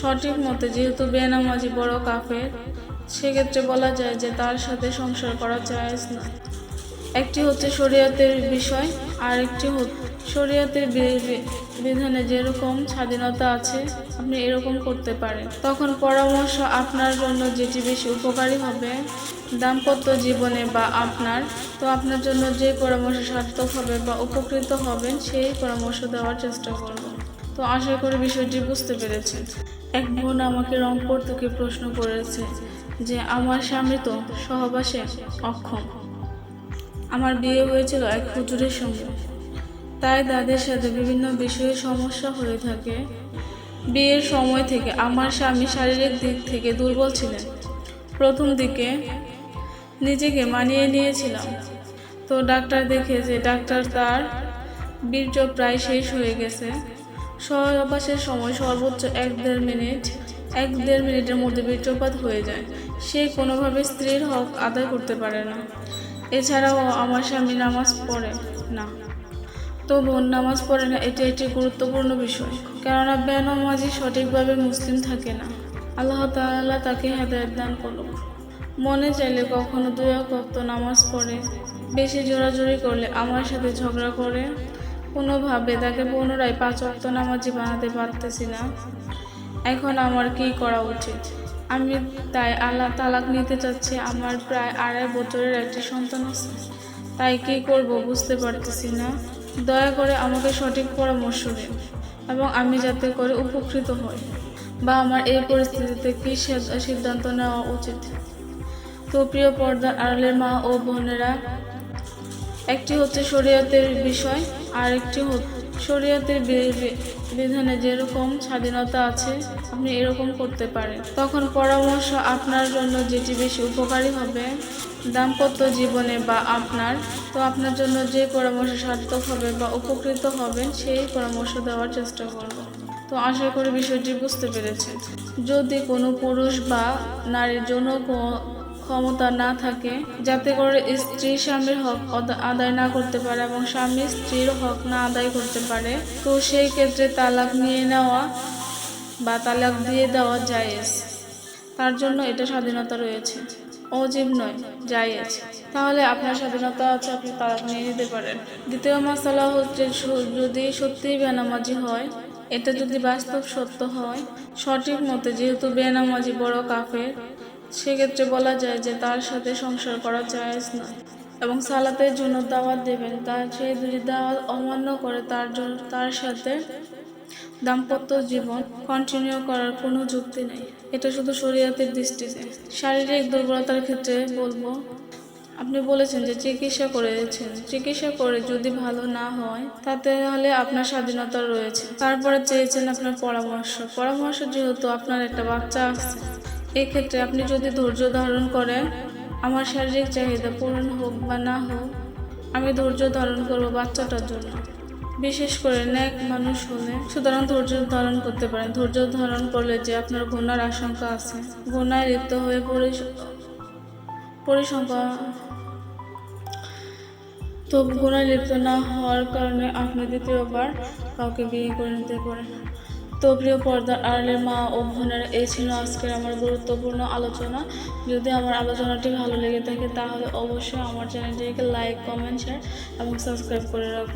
সঠিক মতে যেহেতু বেনামাজি বড় কাফের, সেক্ষেত্রে বলা যায় যে তার সাথে সংসার করা জায়েজ না। একটি হচ্ছে শরীয়তের বিষয় আর একটি শরীয়তের বিধানে যেরকম স্বাধীনতা আছে, আপনি এরকম করতে পারেন। তখন পরামর্শ আপনার জন্য যেটি বেশি উপকারী হবে, দাম্পত্য জীবনে বা আপনার, তো আপনার জন্য যে পরামর্শ সার্থক হবে বা উপকৃত হবেন, সেই পরামর্শ দেওয়ার চেষ্টা করব। তো আশা করি বিষয়টি বুঝতে পেরেছেন। এক বোন আমাকে রংপুর থেকে প্রশ্ন করেছে যে, আমার স্বামী তো সহবাসে অক্ষম। আমার বিয়ে হয়েছিল এক হুজুরের সঙ্গে। তাই তাদের সাথে বিভিন্ন বিষয়ে সমস্যা হয়ে থাকে। বিয়ের সময় থেকে আমার স্বামী শারীরিক দিক থেকে দুর্বল ছিলেন। প্রথম দিকে নিজেকে মানিয়ে নিয়েছিলাম। তো ডাক্তার দেখে যে, ডাক্তার তার বীর্য প্রায় শেষ হয়ে গেছে। সহবাসের সময় সর্বোচ্চ এক দেড় মিনিট, এক দেড় মিনিটের মধ্যে বীর্যপাত হয়ে যায়। সে কোনোভাবে স্ত্রীর হক আদায় করতে পারে না। এছাড়াও আমার স্বামী নামাজ পড়ে না। তো বোন নামাজ পড়ে না, এটি একটি গুরুত্বপূর্ণ বিষয়। কেননা বেনামাজি সঠিকভাবে মুসলিম থাকে না। আল্লাহ তাআলা তাকে হেদায়ত দান করুক। মনে চাইলে কখনো দুই ওয়াক্ত নামাজ পড়ে, বেশি জোরাজোরি করলে আমার সাথে ঝগড়া করে কোনোভাবে তাকে পুনরায় পাঁচ ওয়াক্ত নামাজি বানাতে পারতেছি না। এখন আমার কি করা উচিত? আমি তাই আল্লাহ তালাক নিতে চাচ্ছি। আমার প্রায় আড়াই বছরের একটি সন্তান আছে। তাই কি করব বুঝতে পারতেছি না। দয়া করে আমাকে সঠিক পরামর্শ দিন এবং আমি যাতে করে উপকৃত হই বা আমার এই পরিস্থিতিতে কী সিদ্ধান্ত নেওয়া উচিত। তো প্রিয় পর্দার আড়ালের মা ও বোনেরা, একটি হচ্ছে শরীয়তের বিষয়। আর একটি হচ্ছে শরীয়তের বিধানে যেরকম স্বাধীনতা আছে, আপনি এরকম করতে পারেন। তখন পরামর্শ আপনার জন্য যেটি বেশি উপকারী হবে, দাম্পত্য জীবনে বা আপনার, তো আপনার জন্য যে পরামর্শ সার্থক হবে বা উপকৃত হবেন, সেই পরামর্শ দেওয়ার চেষ্টা করব। তো আশা করি বিষয়টি বুঝতে পেরেছেন। যদি কোনো পুরুষ বা নারীর জন্য ক্ষমতা না থাকে, যাতে করে স্ত্রী স্বামীর হক আদায় না করতে পারে এবং স্বামী স্ত্রীর হক না আদায় করতে পারে। তো সেই ক্ষেত্রে তালাক নিয়ে নেওয়া বা তালাক দিয়ে দেওয়া জায়েজ। তার জন্য এটা স্বাধীনতা রয়েছে। অজীব নয়, জায়েজ। তাহলে আপনার স্বাধীনতা আছে, আপনি তালাক নিয়ে নিতে পারেন। দ্বিতীয় মশালা হচ্ছে যদি সত্যিই বেনামাজি হয়, এটা যদি বাস্তব সত্য হয়, সঠিক মতে যেহেতু বেনামাজি বড় কাফের সেক্ষেত্রে বলা যায় যে তার সাথে সংসার করা জায়েজ নয় এবং সালাতের জন্য দাওয়াত দেবেন। তার সেই যদি দাওয়াত অমান্য করে, তার জন্য তার সাথে দাম্পত্য জীবন কন্টিনিউ করার কোনো যুক্তি নেই। এটা শুধু শরীয়তের দৃষ্টিতে। শারীরিক দুর্বলতার ক্ষেত্রে বলব, আপনি বলেছেন যে চিকিৎসা করেছেন। চিকিৎসা করে যদি ভালো না হয়, তাতে হলে আপনার স্বাধীনতা রয়েছে। তারপরে চেয়েছেন আপনার পরামর্শ। পরামর্শ যেহেতু আপনার একটা বাচ্চা আছে এক্ষেত্রে আপনি যদি ধৈর্য ধারণ করেন, আমার শারীরিক চাহিদা পূরণ হোক বা না হোক, আমি ধৈর্য ধারণ করব বাচ্চাটার জন্য। বিশেষ করে ন্যাক মানুষ হলে। সুতরাং ধৈর্য ধারণ করতে পারেন। ধৈর্য ধারণ করলে যে আপনার গুণার আশঙ্কা আছে গুণায় লিপ্ত হয়ে পরি- পরিসংখ্যা তো গুণায় লিপ্ত না হওয়ার কারণে আপনি দ্বিতীয়বার কাউকে বিয়ে করে নিতে পারেন। তো প্রিয় পর্দার আড়ালের মা ও বোনেরা এই ছিল আজকের আমার গুরুত্বপূর্ণ আলোচনা। যদি আমার আলোচনাটি ভালো লেগে থাকে, তাহলে অবশ্যই আমার চ্যানেলটিকে লাইক কমেন্ট শেয়ার এবং সাবস্ক্রাইব করে রাখুন।